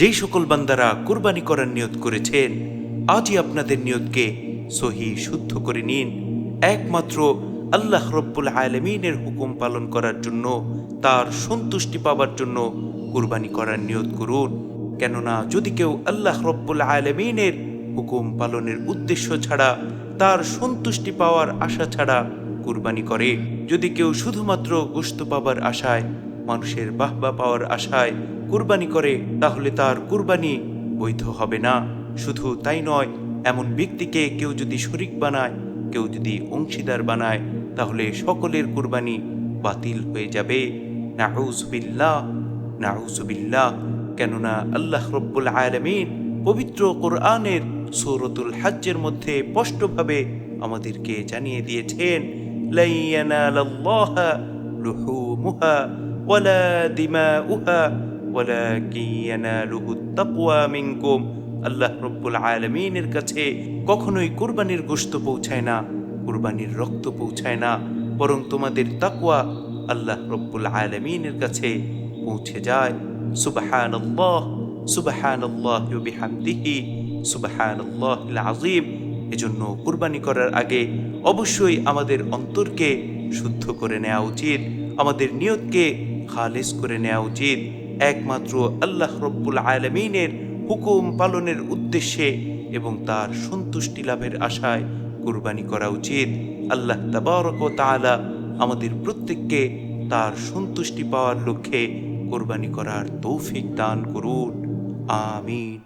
যেই সকল বান্দারা কুরবানি করার নিয়ত করেছেন, আজই আপনাদের নিয়তকে সহি শুদ্ধ করে নিন। একমাত্র আল্লাহ রব্বুল আলমিনের হুকুম পালন করার জন্য, তার সন্তুষ্টি পাবার জন্য কুরবানি করার নিয়ত করুন। কেননা, যদি কেউ আল্লাহ রব্বুল আলমিনের হুকুম পালনের উদ্দেশ্য ছাড়া, তার সন্তুষ্টি পাওয়ার আশা ছাড়া কুরবানি করে। যদি কেউ শুধুমাত্র গোস্ত পাবার আশায়, মানুষের বাহবা পাওয়ার আশায় কুরবানি করে, তাহলে তার কুরবানি বৈধ হবে না। শুধু তাই নয়, এমন ব্যক্তিকে কেউ যদি শরিক বানায়, কেউ যদি অংশীদার বানায়, তাহলে সকলের কুরবানি বাতিল হয়ে যাবে। নাউজবিল্লাহ নাউজবিল্লাহ, কেননা আল্লাহ রব্বুল আলমিন পবিত্র কোরআনের সৌরতুল হাজ্জের মধ্যে স্পষ্টভাবে আমাদেরকে জানিয়ে দিয়েছেন লাইয়ানালাল্লাহা লুহুমুহা ওয়ালা দিমাউহা মিনকুম আল্লাহ রব্বুল আলমিনের কাছে কখনোই কুরবানির গোশত পৌঁছায় না, কুরবানির রক্ত পৌঁছায় না। বরং তোমাদের তাকওয়া আল্লাহ রব্বুল আলমিনের কাছে পৌঁছে যায়। সুবাহান আল্লাহ সুবাহান আল্লাহ বিহামদিহি সুবাহান আল্লাহ এজন্য কুরবানি করার আগে অবশ্যই আমাদের অন্তরকে শুদ্ধ করে নেওয়া উচিত, আমাদের নিয়তকে খালেস করে নেওয়া উচিত। একমাত্র আল্লাহ রব্বুল আলমিনের হুকুম পালনের উদ্দেশ্যে এবং তার সন্তুষ্টি লাভের আশায় কুরবানি করা উচিত। আল্লাহ তাবারক তালা আমাদের প্রত্যেককে তার সন্তুষ্টি পাওয়ার লক্ষ্যে কোরবানি করার তৌফিক দান করুন। আমিন।